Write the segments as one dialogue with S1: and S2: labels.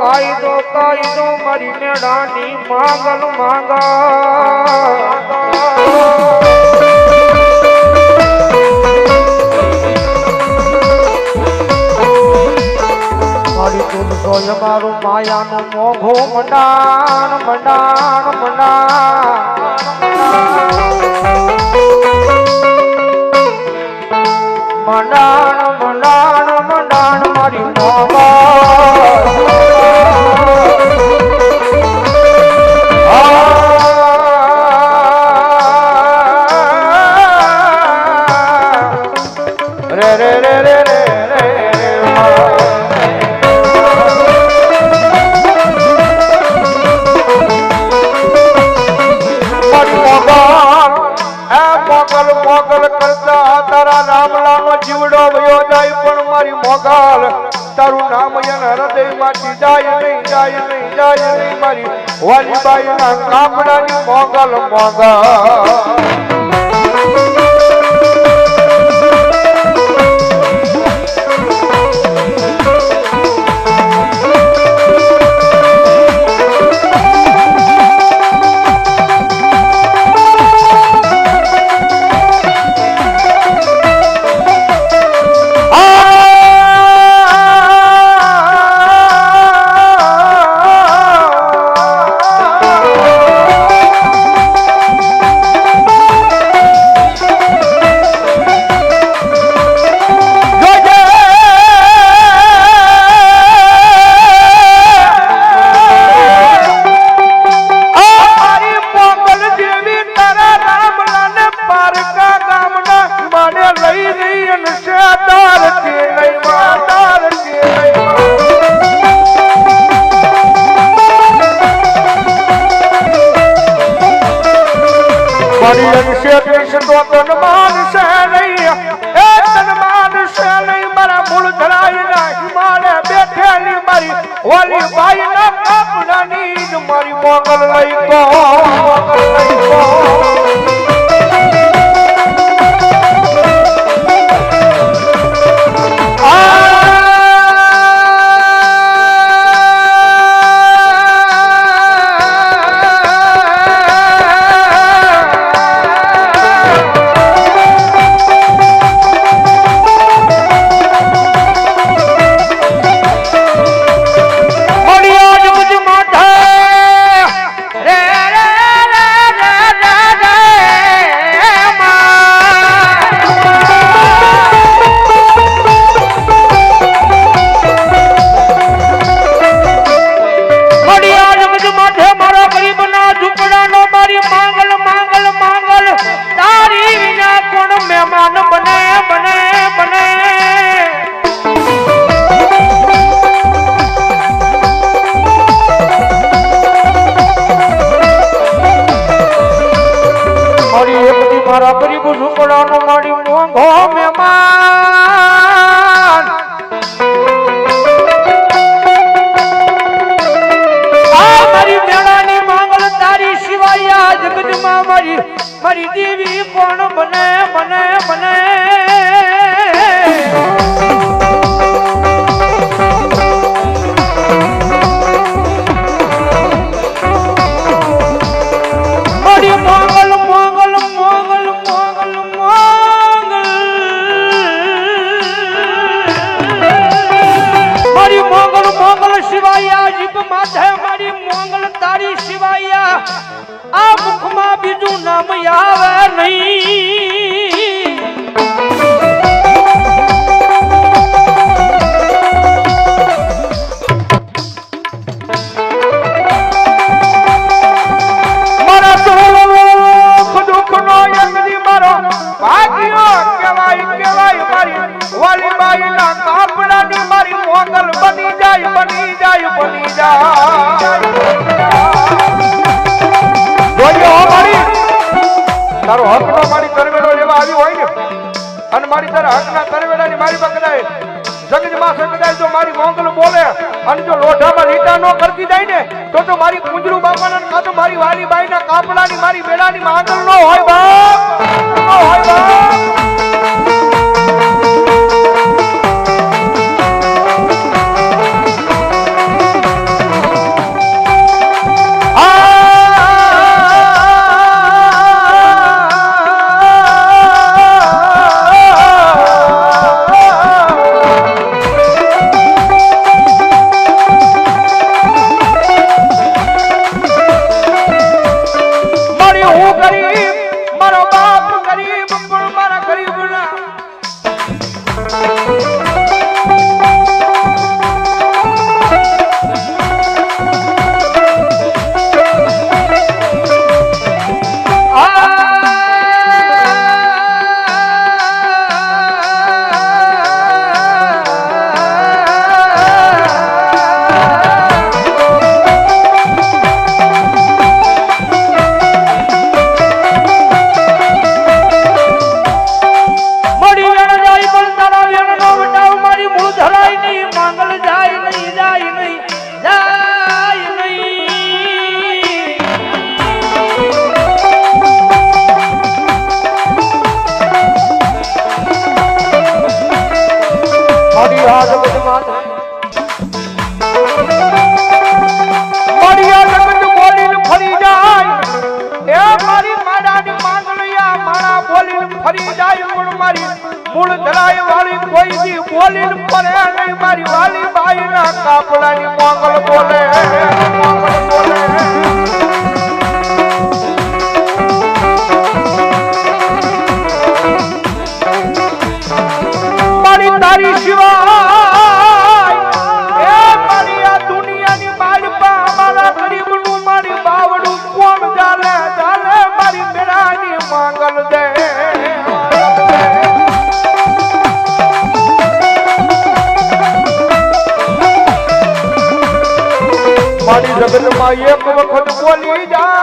S1: ગાઈ કાયદો મારી મેળાની માંગલ માંગા. સોય મારું માયાનું મોઘો મંડાણ મંડાણ મંડાણ. મોગલ તારું નામ એના હૃદયમાંથી જાય નહીં જાય નહીં જાય નહીં મારી વાલીબાઈના કામડાની મોગલ મોગલ ના કાપડાની જ મારી મોગલ લઈ ગો. મોંઘો મહેમાન. મારી મેળાની તારી સિવાય આ જગતમાં મારી મારી દેવી કોણ બને? મારી હકના તરવેડાની મારી પાસે જગજમાં સંકળાય જો મારી મોંગલ બોલે અને જો લોઢામાં રીટા નો કરતી જાય ને, તો તો મારી કુંજરું બાપાના કાં તો મારી વાલી બાઈના કાપડાની મારી બેડાની માંગલ નો હોય બાપ. નો હોય બાપ. મૂળ ધરાય વાળી કોઈ ની બોલી પડે નહીં. મારી વાલી બાઈ ના કાપડા ની મોંગલ બોલે મોંગલ બોલે. એક વખત બોલી જા.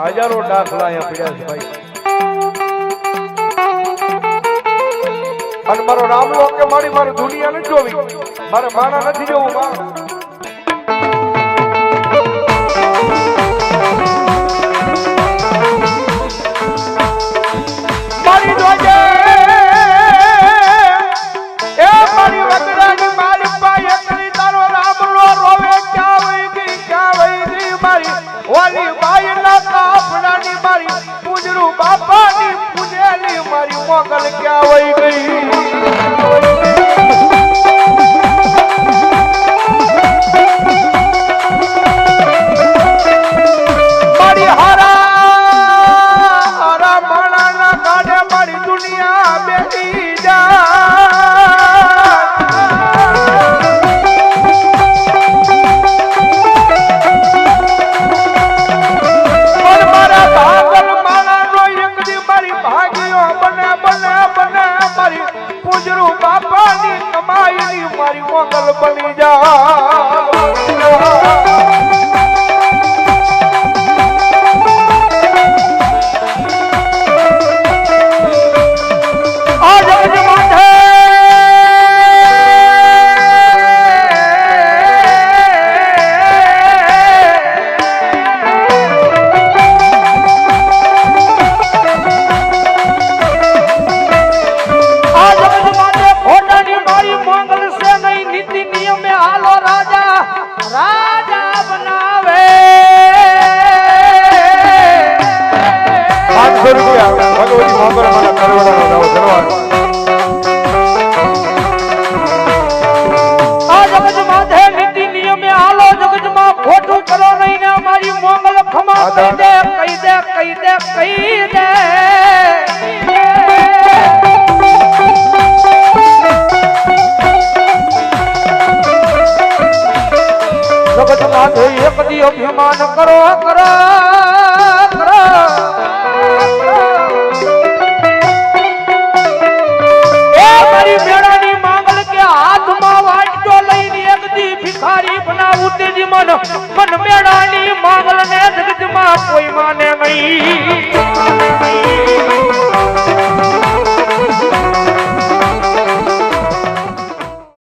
S1: એના હજારો દાખલા અહીંયા પડ્યા છે ભાઈ. અને મારો રામલો કે મારી મારી દુનિયા નથી જોવી. મારે માના નથી જોવું. મારા મારી મોગલ બની જા.
S2: Dada.